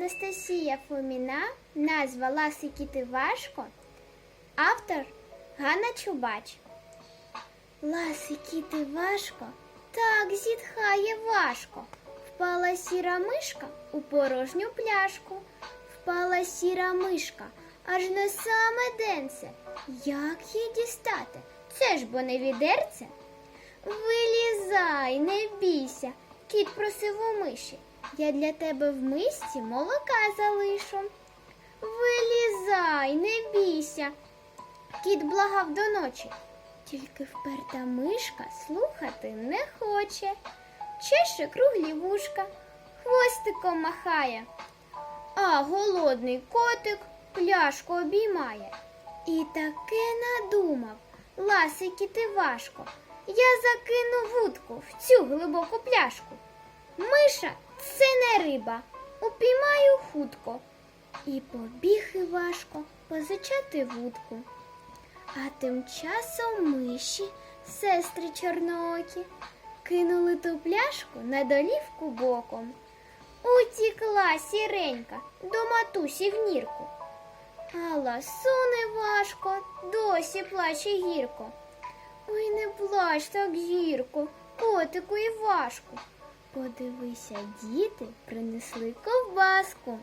Анастасія Фоміна, назва Ласикіти важко. Автор Ганна Чубач. Ласикіти важко, так зітхає важко. Впала сіра мишка у порожню пляшку. Впала сіра мишка, аж на саме денце. Як її дістати? Це ж бо не відерце. Вилізай, не бійся, кіт просив у миші. Я для тебе в мисці молока залишу. Вилізай, не бійся. Кіт благав до ночі. Тільки вперта мишка слухати не хоче. Чеше круглі вушка, хвостиком махає. А голодний котик пляшку обіймає. І таке надумав, ласикіти важко. Я закину вудку в цю глибоку пляшку. Миша це не риба, упіймаю хутко. І побіг Івашко позичати вудку. А тим часом миші, сестри чорноокі, кинули ту пляшку на долівку боком. Утікла сіренька до матусі в нірку. А ласуне важко, досі плаче гірко. Ой, не плач так гірко, котику і важко. Подивися, діти принесли ковбаску.